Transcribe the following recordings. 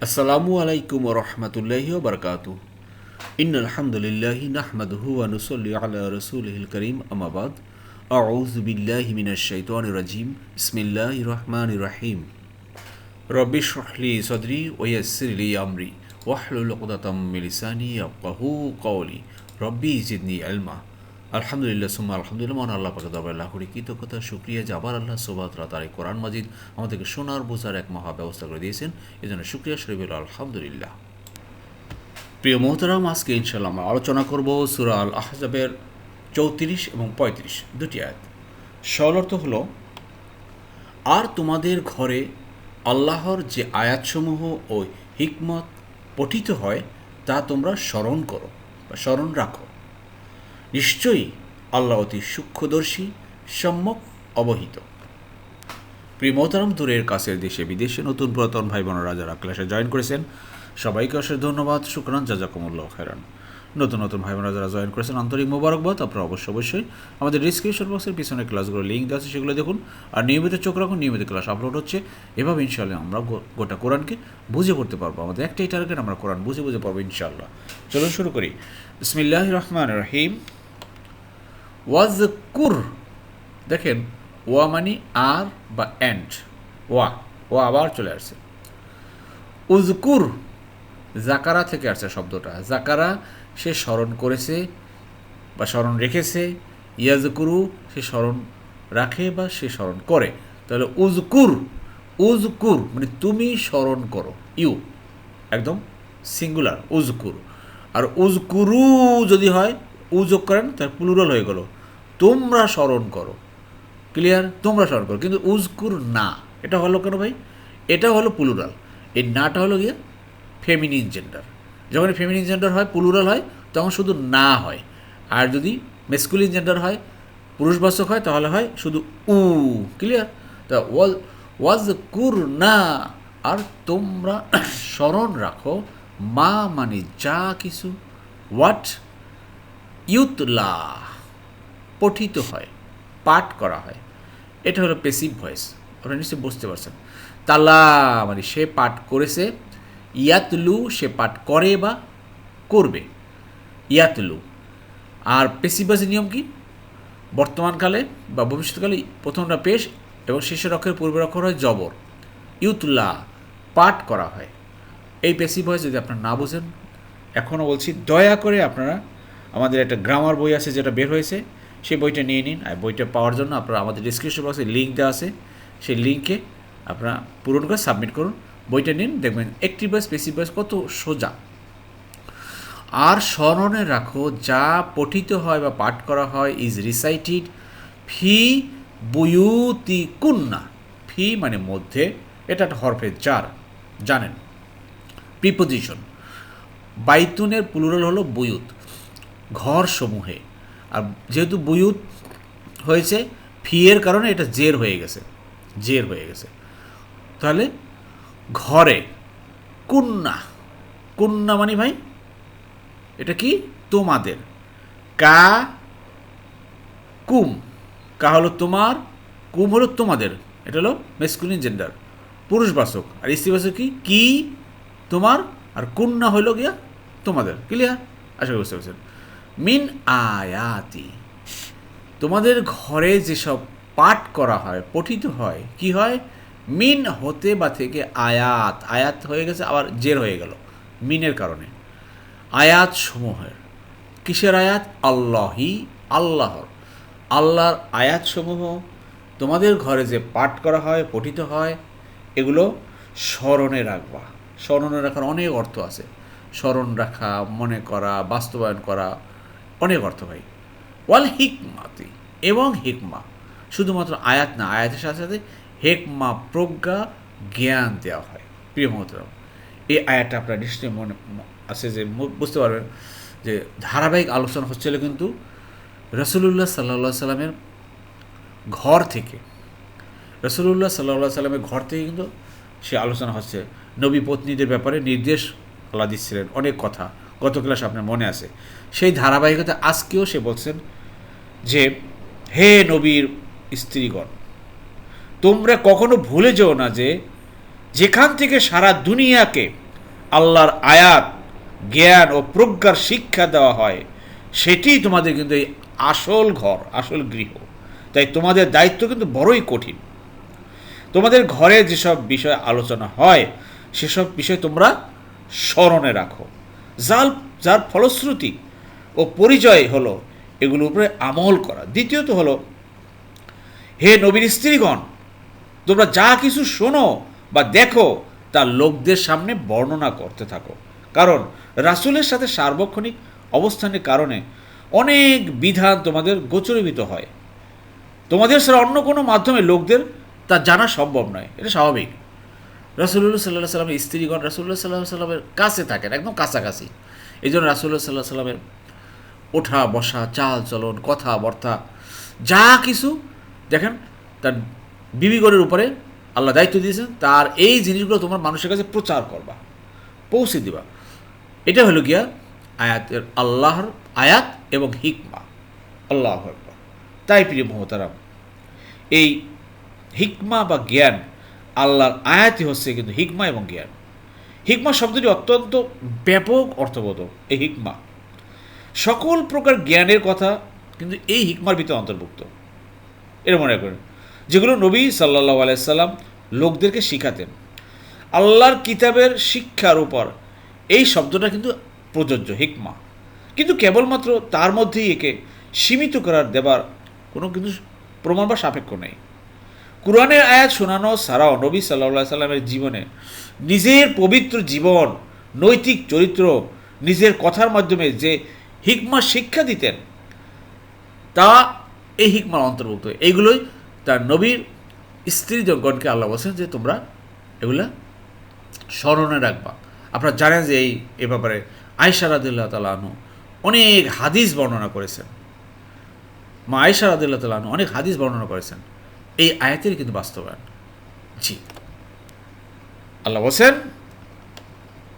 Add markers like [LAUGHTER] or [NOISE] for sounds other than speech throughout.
আসসালামু আলাইকুম রহমতুল্লাহি বরকাত ইন আলহামদুলিল্লাহি নাহমাদহু ওয়া নুসাল্লি আলা রাসূলিহিল করিম আমাবাদ আউযু বিল্লাহি মিনাশ শাইতানির রাজিম বিসমিল্লাহির রহমানির রহিম রব্বি শরহলি সদরি ওয়া ইয়াসসির লি আমরি ওয়াহলুল উকদাতাম মিন লিসানি ইয়াফকাহু কওলি রব্বি জিদনি ইলমা আলহামদুলিল্লাহ, সুম্মা আলহামদুলিল্লাহ, মহান আল্লাহ পাকে দরবারে লাখ কোটি কৃতজ্ঞতা, শুক্রিয়া, যে আবার আল্লাহ সোবাতরা তার এই কোরআন মাজিদ আমাদেরকে সোনার বোঝার এক মহা ব্যবস্থা করে দিয়েছেন। এই জন্য শুক্রিয়া, শরীফ আলহামদুলিল্লাহ। প্রিয় মোহতারাম, আজকে ইনশাল্লাহ আমরা আলোচনা করব সুরা আল আহজাবের চৌত্রিশ এবং পঁয়ত্রিশ, দুটি আয়াত। সরলর্থ হলো, আর তোমাদের ঘরে আল্লাহর যে আয়াতসমূহ ও হিকমত পঠিত হয়, তা তোমরা স্মরণ করো বা স্মরণ রাখো। নিশ্চয়ই আল্লাহ অতি সূক্ষ্মদর্শী, সম্যক, অবহিত। প্রিয় মোহতারাম, দূরের, কাছের দেশে, বিদেশে নতুন পুরাতন ভাই বোনেরা যারা ক্লাসে জয়েন করেছেন। সবাইকে অশেষ ধন্যবাদ, শুক্রান, জাজাকুমুল্লাহ খেরান নতুন নতুন ভাই বোনেরা যারা জয়েন করেছেন, আন্তরিক মোবারকবাদ। আপনারা অবশ্যই অবশ্যই আমাদের ডিসক্রিপশন বক্সের পিছনে ক্লাসগুলো লিঙ্ক দেওয়া আছে, সেগুলো দেখুন। আর নিয়মিত চোখ রাখুন, নিয়মিত ক্লাস আপলোড হচ্ছে। এভাবে ইনশাল্লাহ আমরা গোটা কোরআনকে বুঝে পড়তে পারব। আমাদের একটাই টার্গেট আমরা কোরআন বুঝে বুঝে পারব ইনশাল্লাহ চলুন শুরু করি। বিসমিল্লাহ রহমান রহিম। ওয়াজকুর, দেখেন, ওয়া মানে আর বা অ্যান্ড ওয়া ও আবার চলে আসছে। উজকুর জাকারা থেকে আসছে শব্দটা। জাকারা সে স্মরণ করেছে বা স্মরণ রেখেছে, ইয়াজকুরু সে স্মরণ রাখে বা সে স্মরণ করে। তাহলে উজকুর উজকুর মানে তুমি স্মরণ করো, ইউ, একদম সিঙ্গুলার উজকুর আর উজকুরু যদি হয় উযোগ করেন, তার প্লুরাল হয়ে গেল। তোমরা স্মরণ করো। ক্লিয়ার তোমরা স্মরণ করো। কিন্তু উজকুর না। এটা হলো কেন ভাই? এটা হলো প্লুরাল এই নাটা হলো গিয়ে ফেমিনিন জেন্ডার যখন ফেমিনিন জেন্ডার হয় প্লুরাল হয়, তখন শুধু না হয়। আর যদি মেসকুলিন জেন্ডার হয়, পুরুষবাচক হয়, তাহলে হয় শুধু উ। ক্লিয়ার তা ওয়াজ ওয়াজ কুর না। আর তোমরা স্মরণ রাখো, মা মানে যা কিছু। হোয়াট ইউতলা পঠিত হয়, পাঠ করা হয়। এটা হলো পেসিভ ভয়েস আপনারা নিশ্চয়ই বুঝতে পারছেন। তালা মানে সে পাঠ করেছে, ইয়াতলু সে পাঠ করে বা করবে। ইয়াতলু। আর পেসিভ ভয়েসের নিয়ম কি? বর্তমানকালে বা ভবিষ্যৎকালে প্রথমটা পেশ এবং শেষের অক্ষরের পূর্বের অক্ষর হয় জবর। ইউতলা পাঠ করা হয়। এই পেসিভ ভয়েস যদি আপনারা না বোঝেন, এখনও বলছি, দয়া করে আপনারা আমাদের একটা গ্রামার বই আছে যেটা বের হয়েছে, সেই বইটা নিয়ে নিন। আর বইটা পাওয়ার জন্য আপনারা আমাদের ডিসক্রিপশন বক্সে লিঙ্ক দেওয়া আছে। সেই লিঙ্কে আপনারা পূরণ করে সাবমিট করুন। বইটা নিন, দেখবেন একটি বয়স পেসিভ ভয়েস কত সোজা। আর স্মরণে রাখো, যা পঠিত হয় বা পাঠ করা হয় ইজ রিসাইটেড ফি বুয়ুতি কুন্না ফি মানে মধ্যে, এটা একটা হরফের চার জানেন। প্রিপোজিশন বাইতুনের প্লুরাল হলো বুয়ুত। ঘর সমূহে আর যেহেতু বুয়ুত হয়েছে, ফিয়ের কারণে এটা জের হয়ে গেছে, জের হয়ে গেছে। তাহলে ঘরে কুন্না কুন্না মানে ভাই, এটা কি? তোমাদের। কা, কুম। কা হলো তোমার, কুম হলো তোমাদের। এটা হলো মেসকুলিন জেন্ডার পুরুষবাচক। আর স্ত্রীবাচক কি? কি? তোমার। আর কন্যা হলো গিয়া তোমাদের। ক্লিয়ার আশা করি বুঝতে পারছেন। মিন আয়াতি। তোমাদের ঘরে যেসব পাঠ করা হয়, পঠিত হয়, কি হয়? মিন হতে বা থেকে আয়াত। আয়াত হয়ে গেছে, আবার জের হয়ে গেল, মিনের কারণে। আয়াত সমূহের কিসের আয়াত? আল্লাহি, আল্লাহর। আল্লাহর আয়াত সমূহ তোমাদের ঘরে যে পাঠ করা হয়, পঠিত হয়, এগুলো স্মরণে রাখবা। স্মরণে রাখার অনেক অর্থ আছে। স্মরণ রাখা, মনে করা, বাস্তবায়ন করা অনেক অর্থ ভাই ওয়াল হিকমাতি, এবং হিকমা। শুধুমাত্র আয়াত না, আয়াতের সাথে সাথে হেকমা, প্রজ্ঞা, জ্ঞান দেওয়া হয়। প্রিয় মহতরম এই আয়াতটা আপনার নিশ্চয়ই মনে আছে যে বুঝতে পারবেন যে ধারাবাহিক আলোচনা হচ্ছিল কিন্তু রসুলুল্লাহ সাল্লা সাল্লামের ঘর থেকে। রসুলুল্লাহ সাল্লাহ সাল্লামের ঘর থেকে কিন্তু সে আলোচনা হচ্ছে। নবী পত্নীদের ব্যাপারে নির্দেশ আল্লাহ দিচ্ছিলেন। অনেক কথা। গত ক্লাস আপনার মনে আছে। সেই ধারাবাহিকতা আজকেও সে বলছেন যে, হে নবীর স্ত্রীগণ, তোমরা কখনো ভুলে যেও না যে, যেখান থেকে সারা দুনিয়াকে আল্লাহর আয়াত, জ্ঞান ও প্রজ্ঞার শিক্ষা দেওয়া হয়, সেটি তোমাদের কিন্তু এই আসল ঘর, আসল গৃহ। তাই তোমাদের দায়িত্ব কিন্তু বড়ই কঠিন। তোমাদের ঘরে যেসব বিষয় আলোচনা হয়, সেসব বিষয় তোমরা স্মরণে রাখো। যার যার ফলশ্রুতি ও পরিচয় হলো এগুলোর উপরে আমল করা। দ্বিতীয়ত হলো, হে নবীর স্ত্রীগণ, তোমরা যা কিছু শোনো বা দেখো, তা লোকদের সামনে বর্ণনা করতে থাকো। কারণ রাসূলের সাথে সার্বক্ষণিক অবস্থানের কারণে অনেক বিধান তোমাদের গোচরীভূত হয়। তোমাদের ছাড়া অন্য কোনো মাধ্যমে লোকদের তা জানা সম্ভব নয়। এটা স্বাভাবিক। রাসুল্লাহ সাল্লাহ সাল্লামের স্ত্রীগণ রাসুল্লাহ সাল্লাহ সাল্লামের কাছে থাকেন, একদম কাছাকাছি। এই জন্য রাসুল্লাহ সাল্লাহ সাল্লামের ওঠা, বসা, চাল চলন কথাবার্তা যা কিছু, দেখেন, তার বিবিগণের উপরে আল্লাহ দায়িত্ব দিয়েছেন, তার এই জিনিসগুলো তোমার মানুষের কাছে প্রচার করবা, পৌঁছে দিবা। এটা হলো গিয়া আয়াতের আল্লাহর আয়াত এবং হিকমা। আল্লাহ। তাই প্রিয় মহতারাম, এই হিকমা বা জ্ঞান আল্লাহর আয়াতই হচ্ছে কিন্তু হিকমা এবং জ্ঞান। হিকমা শব্দটি অত্যন্ত ব্যাপক অর্থবোধক, এই হিকমা। সকল প্রকার জ্ঞানের কথা কিন্তু এই হিকমার ভিতরে অন্তর্ভুক্ত। এর মনে করেন যেগুলো নবী সাল্লাহ আলাইসাল্লাম লোকদেরকে শিখাতেন। আল্লাহর কিতাবের শিক্ষার উপর এই শব্দটা কিন্তু প্রযোজ্য, হিকমা। কিন্তু কেবলমাত্র তার মধ্যেই একে সীমিত করার দেবার কোনো কিন্তু প্রমাণ বা সাপেক্ষ নেই। কোরআনের আয়াত শোনানো ছাড়াও নবী সাল্লাহ সাল্লামের জীবনে নিজের পবিত্র জীবন, নৈতিক চরিত্র, নিজের কথার মাধ্যমে যে হিকমা শিক্ষা দিতেন, তা এই হিকমার অন্তর্ভুক্ত। এইগুলোই তার নবীর স্ত্রী স্ত্রীজনগণকে আল্লাহ বলছেন যে তোমরা এগুলা স্মরণে রাখবা। আপনারা জানেন যে এই, এ ব্যাপারে আয়সা রাদিল্লাহ তালাহনু অনেক হাদিস বর্ণনা করেছেন। মা আয়সা রাদিল্লাহ তালাহনু অনেক হাদিস বর্ণনা করেছেন। এই আয়াতের কিন্তু বাস্তবায়ন। জি। আল্লাহ বলছেন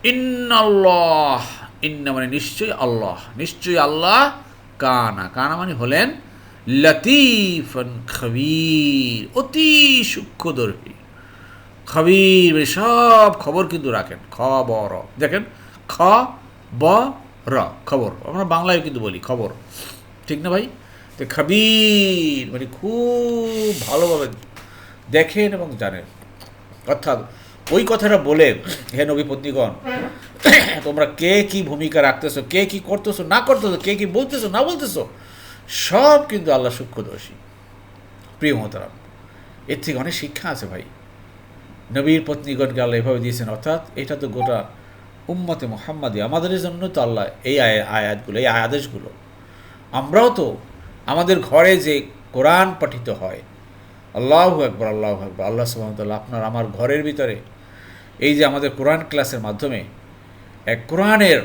ইন্নাল্লাহ ইন্না মানে নিশ্চয়ই আল্লাহ নিশ্চয়ই আল্লাহ কানা। কানা মানে হলেন লতিফন খবির অতি সূক্ষ্মদর্শী। খবির মানে সব খবর কিন্তু রাখেন খবর। দেখেন খ ব র খবর। আমরা বাংলায় কিন্তু বলি খবর। ঠিক না ভাই? তো খবির মানে খুব ভালোভাবে দেখেন এবং জানেন। অর্থাৎ ওই কথাটা বলে, হে নবী পত্নীগণ তোমরা কে কি ভূমিকা রাখতেছো, কে কি করতেছো, না করতেছো, কে কি বলতেছো, না বলতেছো, সব কিন্তু আল্লাহ সূক্ষ্মদর্শী। প্রিয় মহতারাম, এর থেকে অনেক শিক্ষা আছে ভাই। নবীর পত্নীগণকে আল্লাহ এভাবে দিয়েছেন, অর্থাৎ এটা তো গোটা উম্মতে মোহাম্মদী। আমাদের জন্য তো আল্লাহ এই আয়- আয়াতগুলো, এই আদেশগুলো আমরাও তো আমাদের ঘরে যে কোরআন পঠিত হয়, আল্লাহ একবার আল্লাহ একবার আল্লাহ সুহামতাল্লাহ আপনার আমার ঘরের ভিতরে। এই যে আমাদের কোরআন ক্লাসের মাধ্যমে এক কোরআনের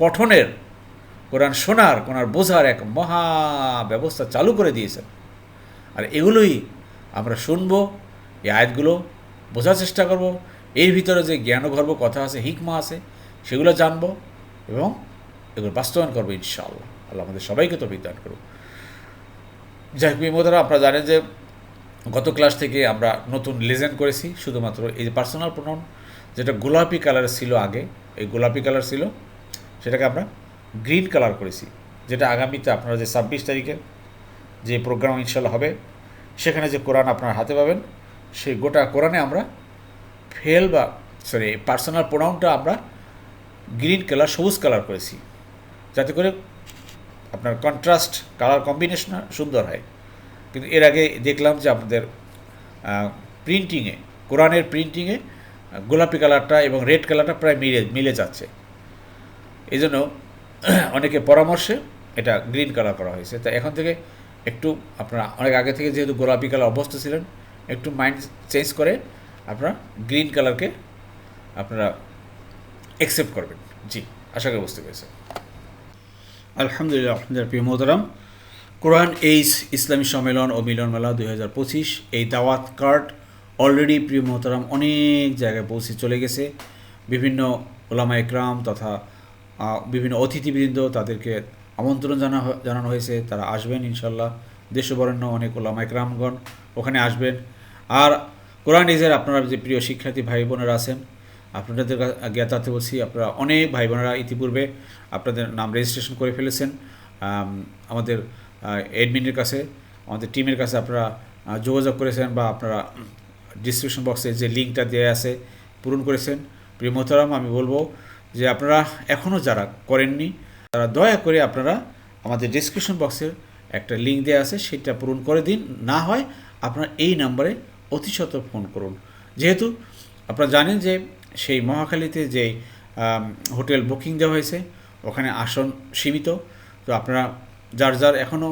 পঠনের, কোরআন শোনার, কোরআন বোঝার এক মহা ব্যবস্থা চালু করে দিয়েছেন। আর এগুলোই আমরা শুনব, এই আয়াতগুলো বোঝার চেষ্টা করব, এর ভিতরে যে জ্ঞানগর্ব কথা আছে, হিকমা আছে, সেগুলো জানব এবং এগুলো বাস্তবায়ন করব ইনশাআল্লাহ। আল্লাহ আমাদের সবাইকে তো বিজ্ঞান করুক। যাই হোক আপনারা জানেন যে গত ক্লাস থেকে আমরা নতুন লেজেন্ড করেছি, শুধুমাত্র এই যে পার্সোনাল প্রোনাউন যেটা গোলাপি কালার ছিল আগে, এই গোলাপি কালার ছিল, সেটাকে আমরা গ্রিন কালার করেছি, যেটা আগামীতে আপনারা যে ছাব্বিশ তারিখে যে প্রোগ্রাম ইনশাল্লাহ হবে, সেখানে যে কোরআন আপনার হাতে পাবেন, সেই গোটা কোরআনে আমরা ফেল বা সরি পার্সোনাল প্রোনাউনটা আমরা গ্রিন কালার সবুজ কালার করেছি, যাতে করে আপনার কন্ট্রাস্ট কালার কম্বিনেশন সুন্দর হয়। কিন্তু এর আগে দেখলাম যে আমাদের প্রিন্টিংয়ে কোরআনের প্রিন্টিংয়ে গোলাপি কালারটা এবং রেড কালারটা প্রায় মিলে মিলে যাচ্ছে। এই জন্য [CLEARS THROAT] অনেকে পরামর্শে এটা গ্রিন কালার করা হয়েছে। তা এখন থেকে একটু আপনারা অনেক আগে থেকে যেহেতু গোলাপি কালার অভ্যস্ত ছিলেন, একটু মাইন্ড চেঞ্জ করে আপনারা গ্রিন কালারকে আপনারা অ্যাকসেপ্ট করবেন। জি, আশা করি বুঝতে পেরেছেন আলহামদুলিল্লাহ আলহামদুলিল্লাহ, প্রিয় মোহতারাম। কোরআন, এইস, ইসলামী সম্মেলন ও মিলন মেলা দুই হাজার পঁচিশ, এই দাওয়াত কার্ড অলরেডি, প্রিয় মোহতারাম, অনেক জায়গায় পৌঁছে চলে গেছে। বিভিন্ন ওলামা একরাম তথা বিভিন্ন অতিথিবৃন্দ তাদেরকে আমন্ত্রণ জানা জানানো হয়েছে। তারা আসবেন ইনশাল্লাহ দেশবরেণ্য অনেক ওলামা একরামগণ ওখানে আসবেন। আর কোরআন ইজের আপনারা যে প্রিয় শিক্ষার্থী ভাই বোনেরা আছেন আপনাদের জ্ঞাতার্থে বলছি, আপনারা অনেক ভাই বোনেরা ইতিপূর্বে আপনাদের নাম রেজিস্ট্রেশন করে ফেলেছেন। আমাদের অ্যাডমিনের কাছে, আমাদের টিমের কাছে আপনারা যোগাযোগ করেছেন বা আপনারা ডিসক্রিপশন বক্সে যে লিঙ্কটা দেওয়া আছে, পূরণ করেছেন। প্রিয় মোহতারাম, আমি বলব যে আপনারা এখনও যারা করেননি, তারা দয়া করে আপনারা আমাদের ডিসক্রিপশন বক্সের একটা লিঙ্ক দেওয়া আছে, সেটা পূরণ করে দিন। না হয় আপনারা এই নাম্বারে অতিশত ফোন করুন। যেহেতু আপনারা জানেন যে সেই মহাখালীতে যে হোটেল বুকিং দেওয়া হয়েছে, ওখানে আসন সীমিত। তো আপনারা যার যার এখনও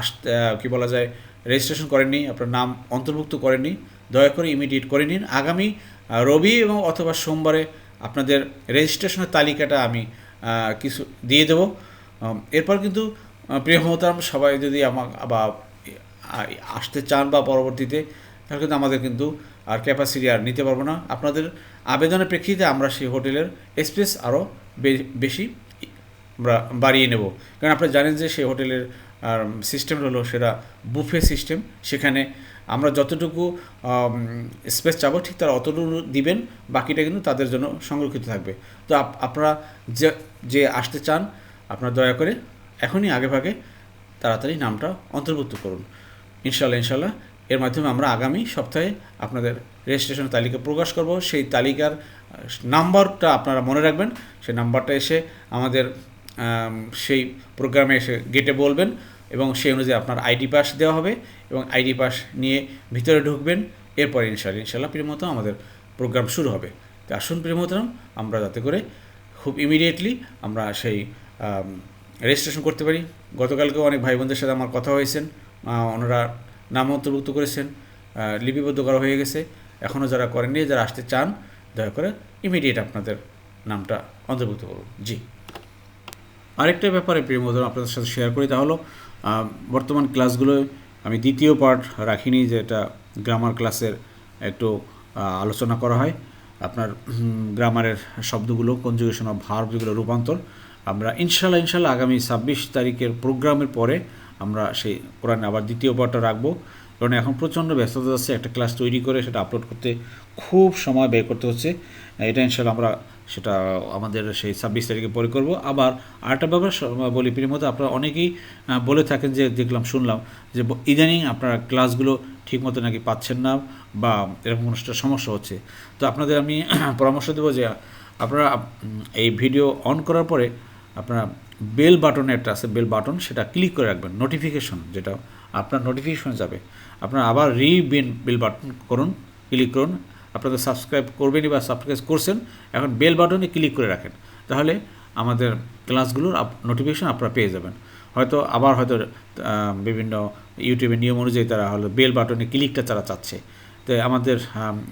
আসতে কী বলা যায় রেজিস্ট্রেশন করেননি, আপনার নাম অন্তর্ভুক্ত করেননি, দয়া করে ইমিডিয়েট করে নিন। আগামী রবি এবং অথবা সোমবারে আপনাদের রেজিস্ট্রেশনের তালিকাটা আমি কিছু দিয়ে দেবো। এরপর কিন্তু প্রিয় মহতারাম সবাই যদি আমার বা আসতে চান বা পরবর্তীতে, তাহলে কিন্তু আমাদের কিন্তু আর ক্যাপাসিটি আর নিতে পারব না। আপনাদের আবেদনের প্রেক্ষিতে আমরা সেই হোটেলের স্পেস আরও বেশি আমরা বাড়িয়ে নেব। কারণ আপনারা জানেন যে সেই হোটেলের সিস্টেম হলো সেটা বুফে সিস্টেম সেখানে আমরা যতটুকু স্পেস চাবো ঠিক তারা অতটুকু দিবেন, বাকিটা কিন্তু তাদের জন্য সংরক্ষিত থাকবে। তো আপ- আপনারা যে যে আসতে চান, আপনারা দয়া করে এখনই আগে ভাগে তাড়াতাড়ি নামটা অন্তর্ভুক্ত করুন। ইনশাল্লাহ ইনশাল্লাহ এর মাধ্যমে আমরা আগামী সপ্তাহে আপনাদের রেজিস্ট্রেশনের তালিকা প্রকাশ করব। সেই তালিকার নাম্বারটা আপনারা মনে রাখবেন। সেই নাম্বারটা এসে আমাদের সেই প্রোগ্রামে এসে গেটে বলবেন এবং সেই অনুযায়ী আপনার আইডি পাস দেওয়া হবে এবং আইডি পাস নিয়ে ভিতরে ঢুকবেন। এরপরে ইনশাল্লাহ ইনশাল্লাহ প্রিয়মতো, আমাদের প্রোগ্রাম শুরু হবে। তো আসুন প্রিয়মতরাম, আমরা যাতে করে খুব ইমিডিয়েটলি আমরা সেই রেজিস্ট্রেশন করতে পারি। গতকালকেও অনেক ভাই বোনদের সাথে আমার কথা হয়েছেন। ওনারা নাম অন্তর্ভুক্ত করেছেন লিপিবদ্ধ করা হয়ে গেছে। এখনও যারা করেননি, যারা আসতে চান, দয়া করে ইমিডিয়েট আপনাদের নামটা অন্তর্ভুক্ত করুন। জি। আরেকটা ব্যাপারে প্রিয় মধুর আপনাদের সাথে শেয়ার করি, তা হলো বর্তমান ক্লাসগুলোয় আমি দ্বিতীয় পার্ট রাখিনি, যেটা গ্রামার ক্লাসের একটু আলোচনা করা হয়। আপনার গ্রামারের শব্দগুলো কনজুগেশন অফ ভার্ব যেগুলো রূপান্তর। আমরা ইনশাল্লাহ ইনশাল্লাহ আগামী ছাব্বিশ তারিখের প্রোগ্রামের পরে আমরা সেই কোরআনে আবার দ্বিতীয় পার্টটা রাখব। কারণ এখন প্রচণ্ড ব্যস্ততা যাচ্ছে একটা ক্লাস তৈরি করে সেটা আপলোড করতে খুব সময় ব্যয় করতে হচ্ছে। এটা ইনশাল্লাহ আমরা সেটা আমাদের সেই ছাব্বিশ তারিখে পরে করব। আবার আরেকটা ব্যাপার বলি মতো, আপনারা অনেকেই বলে থাকেন যে দেখলাম, শুনলাম যে ইদানিং আপনারা ক্লাসগুলো ঠিকমতো নাকি পাচ্ছেন না বা এরকম একটা সমস্যা হচ্ছে। তো আপনাদের আমি [CLEARS THROAT] পরামর্শ দেবো যে আপনারা এই ভিডিও অন করার পরে আপনারা বেল বাটনে একটা আছে, বেল বাটন, সেটা ক্লিক করে রাখবেন। নোটিফিকেশন যেটা আপনার নোটিফিকেশন যাবে। আপনার আবার রি বেল বাটন করুন, ক্লিক করুন। আপনাদের সাবস্ক্রাইব করবেনই বা সাবস্ক্রাইব করছেন, এখন বেল বাটনে ক্লিক করে রাখেন। তাহলে আমাদের ক্লাসগুলোর নোটিফিকেশন আপনারা পেয়ে যাবেন। হয়তো আবার হয়তো বিভিন্ন ইউটিউবের নিয়ম অনুযায়ী তারা হলো বেল বাটনে ক্লিকটা তারা চাচ্ছে। তো আমাদের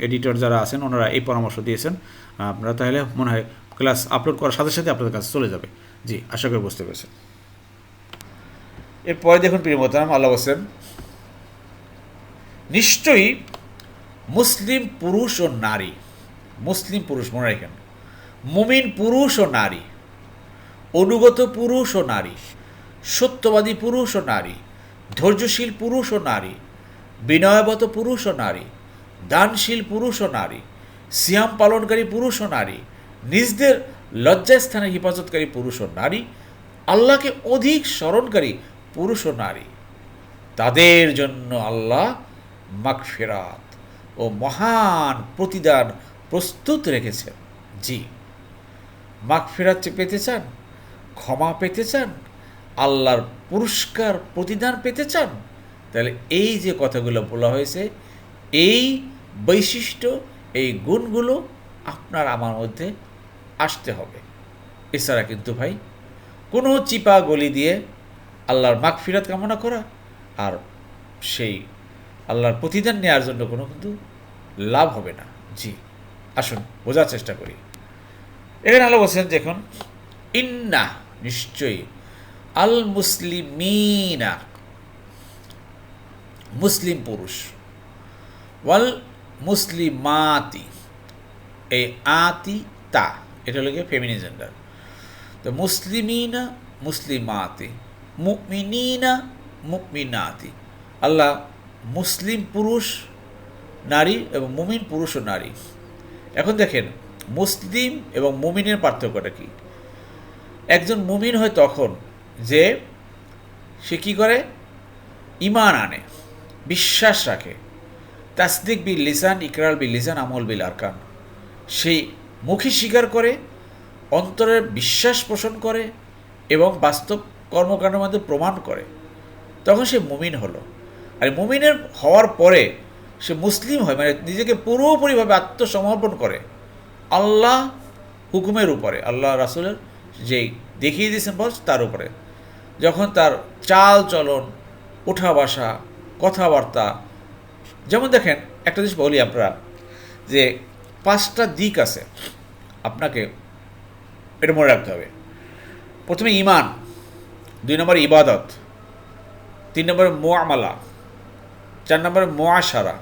এডিটর যারা আছেন, ওনারা এই পরামর্শ দিয়েছেন। আপনারা তাহলে মনে হয় ক্লাস আপলোড করার সাথে সাথে আপনাদের কাছে চলে যাবে। জি, আশা করি বুঝতে পেরেছেন। এরপরে দেখুন প্রিয় মোহতারাম, আল্লাহ হোসেন নিশ্চয়ই মুসলিম পুরুষ ও নারী, মুসলিম পুরুষ মনে রাখেন, মুমিন পুরুষ ও নারী, অনুগত পুরুষ ও নারী, সত্যবাদী পুরুষ ও নারী, ধৈর্যশীল পুরুষ ও নারী, বিনয়বত পুরুষ ও নারী, দানশীল পুরুষ ও নারী, সিয়াম পালনকারী পুরুষ ও নারী, নিজদের লজ্জাস্থানে হেফাজতকারী পুরুষ ও নারী, আল্লাহকে অধিক স্মরণকারী পুরুষ ও নারী। তাদের জন্য আল্লাহ মাগফিরাত ও মহান প্রতিদান প্রস্তুত রেখেছেন। জি, মাগফিরাত যে পেতে চান, ক্ষমা পেতে চান, আল্লাহর পুরস্কার প্রতিদান পেতে চান, তাহলে এই যে কথাগুলো বলা হয়েছে, এই বৈশিষ্ট্য, এই গুণগুলো আপনার আমার মধ্যে আসতে হবে। এছাড়া কিন্তু ভাই, কোনো চিপা গলি দিয়ে আল্লাহর মাগফিরাত কামনা করা আর সেই আল্লাহর প্রতিদান নেওয়ার জন্য কোনো কিন্তু লাভ হবে না। জি, আসুন, বোঝার চেষ্টা করি। এখানে আলো বলছেন দেখুন ইন্না, নিশ্চয়ই আল মুসলিমিনা মুসলিম পুরুষ ওয়াল মুসলিমাতি এই আতি তা এটা হলো গিয়ে ফেমিনি জেন্ডার তো মুসলিমিনা মুসলিমাতি মুকমিনিনা মুকমিনাতি আল্লাহ মুসলিম পুরুষ নারী এবং মুমিন পুরুষ ও নারী। এখন দেখেন, মুসলিম এবং মুমিনের পার্থক্যটা কি? একজন মুমিন হয় তখন যে, সে কী করে? ইমান আনে, বিশ্বাস রাখে। তাসদিক বি লিসান ইকরাল বি লিসান, আমল বিল আরকান। সেই মুখী স্বীকার করে, অন্তরের বিশ্বাস পোষণ করে এবং বাস্তব কর্মকাণ্ডের মধ্যে প্রমাণ করে। তখন সে মুমিন হলো। আর মুমিনের হওয়ার পরে সে মুসলিম হয় মানে নিজেকে পুরোপুরিভাবে আত্মসমর্পণ করে। আল্লাহ হুকুমের উপরে, আল্লাহ রাসুলের যেই দেখিয়ে দিয়েছেন বস তার উপরে। যখন তার চাল চলন ওঠা বসা, কথাবার্তা, যেমন দেখেন, একটা জিনিস বলি আপনারা যে পাঁচটা দিক আছে। আপনাকে এটা মনে রাখতে হবে। প্রথমে ইমান দুই নম্বর ইবাদত, তিন নম্বরে মোয়ামালা চার নম্বর মোয়াশারা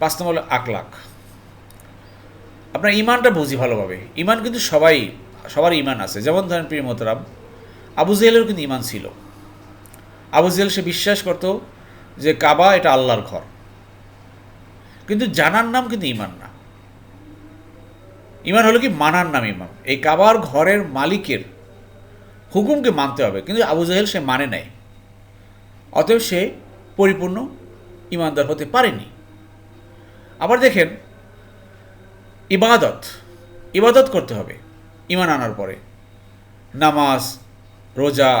পাঁচ নম্বর আকলাক আপনার ইমানটা বুঝি ভালোভাবে। ইমান কিন্তু সবাই, সবার ইমান আছে। যেমন ধরেন প্রিয় মোহতারাম, আবু জেহেলেরও কিন্তু ইমান ছিল। আবু জেহেল সে বিশ্বাস করতো যে কাবা এটা আল্লাহর ঘর। কিন্তু জানার নাম কিন্তু ইমান না। ইমান হলো কি মানার নাম ইমান। এই কাবার ঘরের মালিকের হুকুমকে মানতে হবে, কিন্তু আবু জাহেল সে মানে নাই। অতএব সে পরিপূর্ণ ইমানদার হতে পারেনি। আবার দেখেন, ইবাদত ইবাদত করতে হবে, ইমান আনার পরে। নামাজ, রোজা,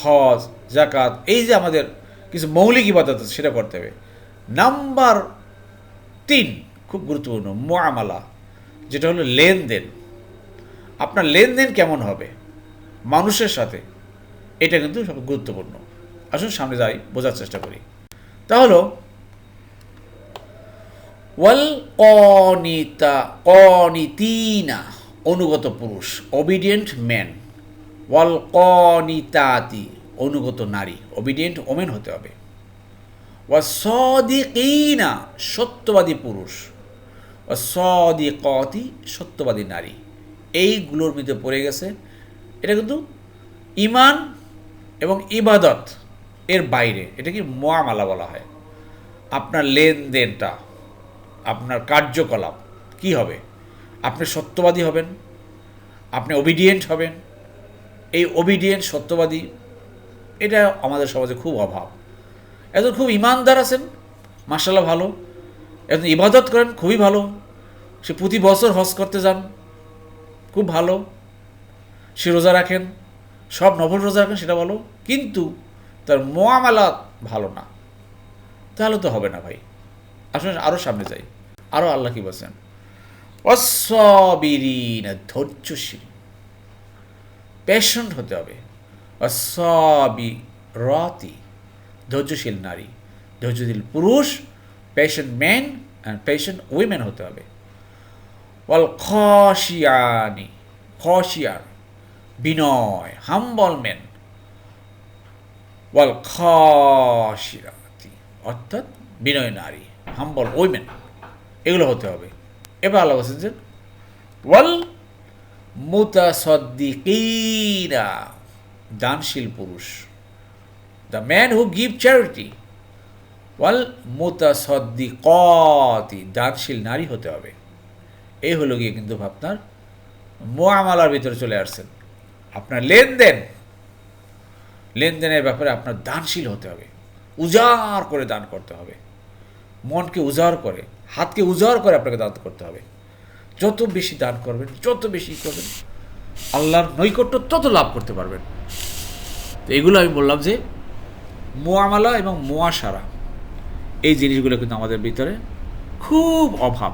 হজ জাকাত এই যে আমাদের কিছু মৌলিক ইবাদত সেটা করতে হবে। নাম্বার তিন, খুব গুরুত্বপূর্ণ মোয়ামালা যেটা হলো লেনদেন। আপনার লেনদেন কেমন হবে? মানুষের সাথে। এটা কিন্তু সব গুরুত্বপূর্ণ। আসুন সামনে যাই, বোঝার চেষ্টা করি। তা হলো ওয়াল কনিতা, কনিতিনা, অনুগত পুরুষ অবিডিয়েন্ট ম্যান ওয়াল কনিতাতি, অনুগত নারী অবিডিয়েন্ট ওমেন হতে হবে। ওয়া সদিকিনা, সত্যবাদী পুরুষ। ও সদিকতি সত্যবাদী নারী। এইগুলোর মধ্যে পড়ে গেছে। এটা কিন্তু ইমান এবং ইবাদত এর বাইরে। এটা কি মোয়ামালা বলা হয়। আপনার লেনদেনটা, আপনার কার্যকলাপ কি হবে? আপনি সত্যবাদী হবেন, আপনি ওবিডিয়েন্ট হবেন। এই ওবিডিয়েন্ট সত্যবাদী, এটা আমাদের সমাজে খুব অভাব। একজন খুব ইমানদার আছেন মার্শাল্লাহ ভালো। একজন ইবাদত করেন, খুবই ভালো। সে প্রতি বছর হজ করতে যান। খুব ভালো। সে রোজা রাখেন। সব নভল রোজা রাখেন, সেটা ভালো। কিন্তু তার মোয়ামেলা ভালো না। তাহলে তো হবে না ভাই। আসলে আরও সামনে যাই। আরও আল্লাহ কি বলছেন? অসবিরিন ধৈর্যশীল। পেশেন্ট হতে হবে। অসবি রতি ধৈর্যশীল নারী। ধৈর্যশীল পুরুষ। Patient man and patient women হতে হবে। ওয়াল খসিয়ানি খসিয়ান বিনয়, হাম্বল মেন। ওয়াল খসিরাতি অর্থাৎ বিনয় নারী, হাম্বল উইমেন এগুলো হতে হবে। এবার আল্লাহ বলছেন ওয়াল মুতাসদ্দিকিনা, দানশীল পুরুষ। The man who give charity. ওয়াল মুতাসদ্দিকতি, দানশীল নারী হতে হবে। এই হলো গিয়ে কিন্তু আপনার মোয়ামালার ভিতরে চলে আসছেন। আপনার লেনদেন, লেনদেনের ব্যাপারে আপনার দানশীল হতে হবে। উজাড় করে দান করতে হবে। মনকে উজাড় করে, হাতকে উজাড় করে আপনাকে দান করতে হবে। যত বেশি দান করবেন, যত বেশি করবেন, আল্লাহর নৈকট্য তত লাভ করতে পারবেন। তো এগুলো আমি বললাম যে মোয়ামালা এবং মোয়াশারা, এই জিনিসগুলো কিন্তু আমাদের ভিতরে খুব অভাব।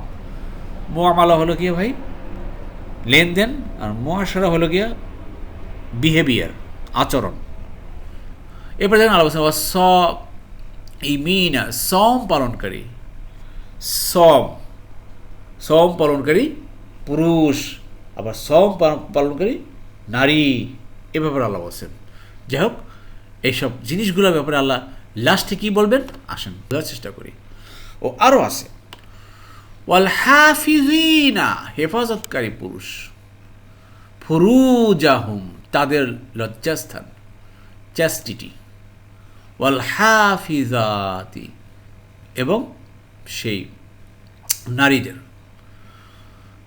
মোয়ামালা হলো গিয়ে ভাই, লেনদেন আর মহাসারা হলো গিয়া বিহেভিয়ার আচরণ। এরপরে দেখেন আলোচনা স ইমিনা সম পালনকারী, সম সম পালনকারী পুরুষ, আবার সম পালনকারী নারী। এ ব্যাপারে আল্লাহ বলছেন। যাই হোক, এইসব জিনিসগুলোর ব্যাপারে আল্লাহ লাস্টে কী বলবেন? আসেন, বোঝার চেষ্টা করি। ও আরও আছে। ওয়াল হাফিজিনা হেফাজতকারী পুরুষ। ফুরুজাহুম, তাদের লজ্জাস্থান চ্যাস্টিটি ওয়াল হাফিজাতি এবং সেই নারীদের।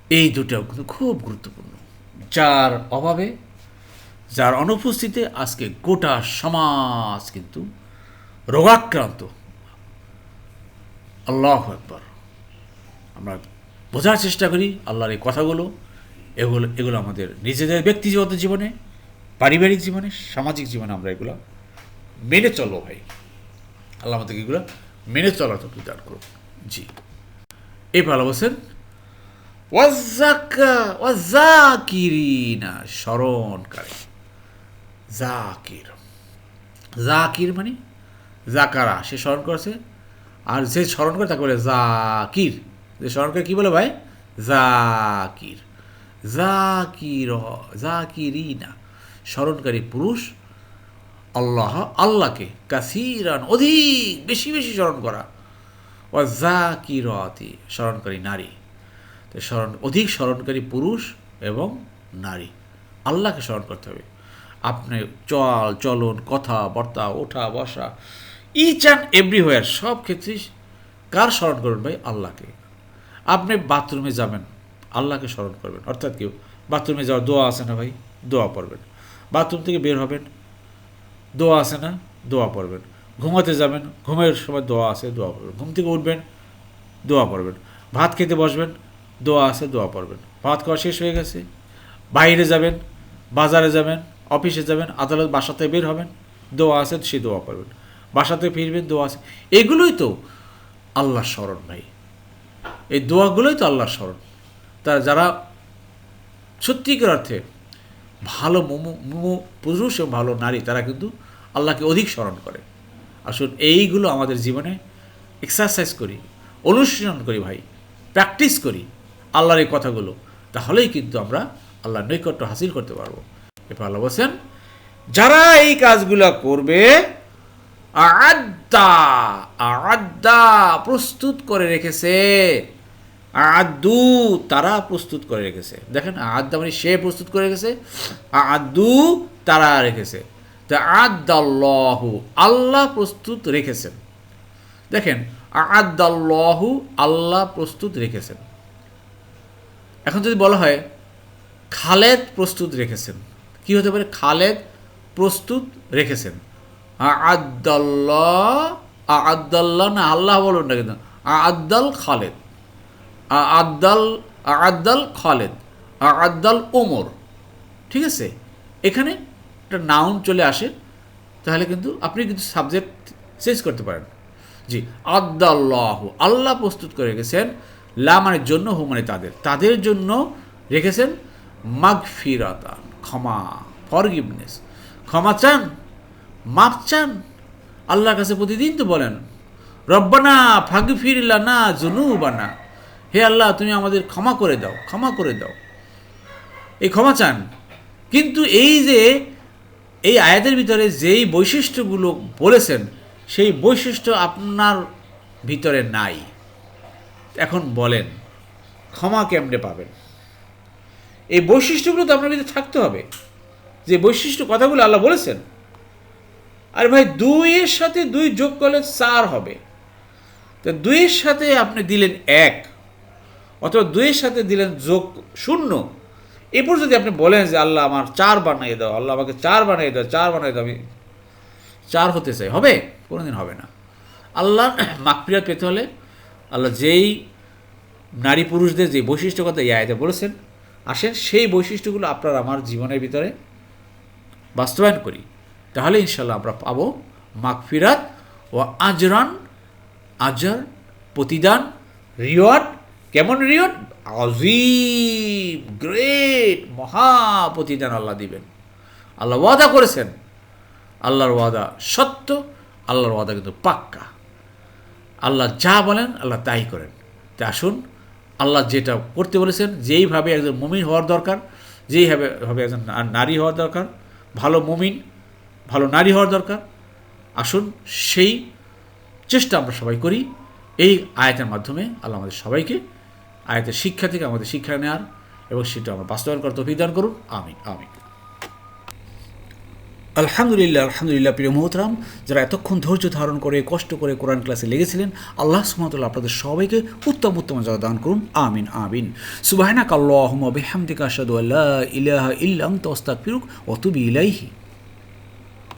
এই দুটাও কিন্তু খুব গুরুত্বপূর্ণ। যার অভাবে, যার অনুপস্থিতিতে আজকে গোটা সমাজ কিন্তু রোগাক্রান্ত। আল্লাহ একবার আমরা বোঝার চেষ্টা করি আল্লাহর এই কথাগুলো। এগুলো এগুলো আমাদের নিজেদের ব্যক্তিগত জীবনে, পারিবারিক জীবনে, সামাজিক জীবনে আমরা এগুলো মেনে চলো ভাই। আল্লাহ আমাদেরকে এগুলো মেনে চলার তো দান করুন জি। এই ভালো বলছেন স্মরণকারী। জাকির। জাকির মানে জাকারা, সে স্মরণ করছে। আর যে স্মরণ করে তাকে বলে জাকির। যে স্মরণ করে কী বলে ভাই? জাকির। জাকির, জাকিরিনা। স্মরণকারী পুরুষ। আল্লাহ, আল্লাহকে কাসিরান অধিক বেশি বেশি স্মরণ করা। ও জাকিরতি, স্মরণকারী নারী। তো স্মরণ, অধিক স্মরণকারী পুরুষ এবং নারী। আল্লাহকে স্মরণ করতে হবে। আপনি চল, চলন, কথা, বার্তা, ওঠা, বসা ইচ অ্যান্ড এভরিওয়ার সব ক্ষেত্রেই কার স্মরণ করবেন ভাই? আল্লাহকে। আপনি বাথরুমে যাবেন, আল্লাহকে স্মরণ করবেন। অর্থাৎ কেউ বাথরুমে যাওয়ার দোয়া আছে না ভাই? দোয়া পড়বেন। বাথরুম থেকে বের হবেন, দোয়া আছে না? দোয়া পড়বেন। ঘুমাতে যাবেন, ঘুমের সময় দোয়া আছে, দোয়া পড়বেন। ঘুম থেকে উঠবেন, দোয়া পড়বেন। ভাত খেতে বসবেন, দোয়া আছে, দোয়া পড়বেন। ভাত খাওয়া শেষ হয়ে গেছে। বাইরে যাবেন, বাজারে যাবেন, অফিসে যাবেন, আদালত বাসাতে বের হবেন, দোয়া আছে, সে দোয়া পড়বেন। বাসাতে ফিরবেন, দোয়া আছে। এগুলোই তো আল্লাহর স্মরণ ভাই। এই দোয়াগুলোই তো আল্লাহর স্মরণ। তারা যারা সত্যিকার অর্থে ভালো মোমো পুরুষ এবং ভালো নারী, তারা কিন্তু আল্লাহকে অধিক স্মরণ করে। আসুন, এইগুলো আমাদের জীবনে এক্সারসাইজ করি, অনুশীলন করি ভাই প্র্যাকটিস করি আল্লাহর এই কথাগুলো, তাহলেই কিন্তু আমরা আল্লাহর নৈকট্য হাসিল করতে পারব। এরপর আল্লাহ বলছেন, যারা এই কাজগুলো করবে আড্ডা আড্ডা প্রস্তুত করে রেখেছে। আদু তারা প্রস্তুত করে রেখেছে। দেখেন, আদা মানে সে প্রস্তুত করে রেখেছে, আদু তারা রেখেছে। তা আদাল্লাহু, আল্লাহ প্রস্তুত রেখেছেন। দেখেন, আদাল্লাহু, আল্লাহ প্রস্তুত রেখেছেন। এখন যদি বলা হয়, খালেদ প্রস্তুত রেখেছেন, কি হতে পারে? খালেদ প্রস্তুত রেখেছেন। আদাল্লাহ আদাল্লাহ না আল্লাহ বলুন না কিন্তু, আদাল খালেদ। আদ্দাল আদাল খালেদ আদ্দাল ওমর ঠিক আছে? এখানে একটা নাউন চলে আসে, তাহলে কিন্তু আপনি কিন্তু সাবজেক্ট চেঞ্জ করতে পারেন। জি, আদাল্লাহ, আল্লাহ প্রস্তুত করে রেখেছেন, লা মানে জন্য, হু মানে তাদের। তাদের জন্য রেখেছেন, মাগফিরাতান, ক্ষমা ফরগিভনেস ক্ষমা চান মাপ চান, আল্লাহর কাছে প্রতিদিন তো বলেন, রব্বানা ফাগফিরিল্লা না জুনু বানা হে আল্লাহ, তুমি আমাদের ক্ষমা করে দাও, ক্ষমা করে দাও। এই ক্ষমা চান। কিন্তু এই যে, এই আয়াতের ভিতরে যেই বৈশিষ্ট্যগুলো বলেছেন, সেই বৈশিষ্ট্য আপনার ভিতরে নাই। এখন বলেন, ক্ষমা কেমনে পাবেন? এই বৈশিষ্ট্যগুলো তো আপনার ভিতরে থাকতে হবে। যে বৈশিষ্ট্য কথাগুলো আল্লাহ বলেছেন, আর ভাই, দুইয়ের সাথে দুই যোগ করলে চার হবে। তো দুইয়ের সাথে আপনি দিলেন এক। অথবা দুইয়ের সাথে দিলেন যোগ শূন্য। এরপর যদি আপনি বলেন যে আল্লাহ আমার চার বানিয়ে দাও, আল্লাহ আমাকে চার বানিয়ে দাও, চার বানিয়ে দাও, আমি চার হতে চাই। হবে? কোনোদিন হবে না। আল্লাহ মাকপ্রিয়া পেতে হলে আল্লাহ যেই নারী পুরুষদের যে বৈশিষ্ট্য কথা এই আয়তে বলেছেন, আসেন, সেই বৈশিষ্ট্যগুলো আপনার আমার জীবনের ভিতরে বাস্তবায়ন করি। তাহলে ইনশাল্লাহ আমরা পাবো মাগফিরাত ও আজরান, আজর, প্রতিদান রিওয়ার্ড কেমন রিওয়ার্ড? আজিম গ্রেট মহা প্রতিদান আল্লাহ দিবেন। আল্লাহ ওয়াদা করেছেন। আল্লাহর ওয়াদা সত্য, আল্লাহর ওয়াদা কিন্তু পাক্কা। আল্লাহ যা বলেন, আল্লাহ তাই করেন। তাই আসুন, আল্লাহ যেটা করতে বলেছেন, যেইভাবে একজন মুমিন হওয়ার দরকার, যেইভাবে ভাবে একজন নারী হওয়ার দরকার, ভালো মুমিন, ভালো নারী হওয়ার দরকার, আসুন, সেই চেষ্টা আমরা সবাই করি। এই আয়াতের মাধ্যমে আল্লাহ আমাদের সবাইকে আয়াতের শিক্ষা থেকে আমাদের শিক্ষা নেওয়ার এবং সেটা আমরা বাস্তবায়ন করতে অভিযান করুন। আমি আমি আলহামদুলিল্লাহ আলহামদুলিল্লাহ, প্রিয় মোহতরাম, যারা এতক্ষণ ধৈর্য ধারণ করে, কষ্ট করে কোরআন ক্লাসে লেগেছিলেন, আল্লাহ সুমতুল্লাহ আপনাদের সবাইকে উত্তম উত্তম যারা দান করুন। আমিন আমিন। সুবাহনা কাল্লাহম বেহামদিকা আসাদু আল্লাহ ইলাহা ইল্লাম তস্তাক ফিরুক অতুবি ইলাইহি।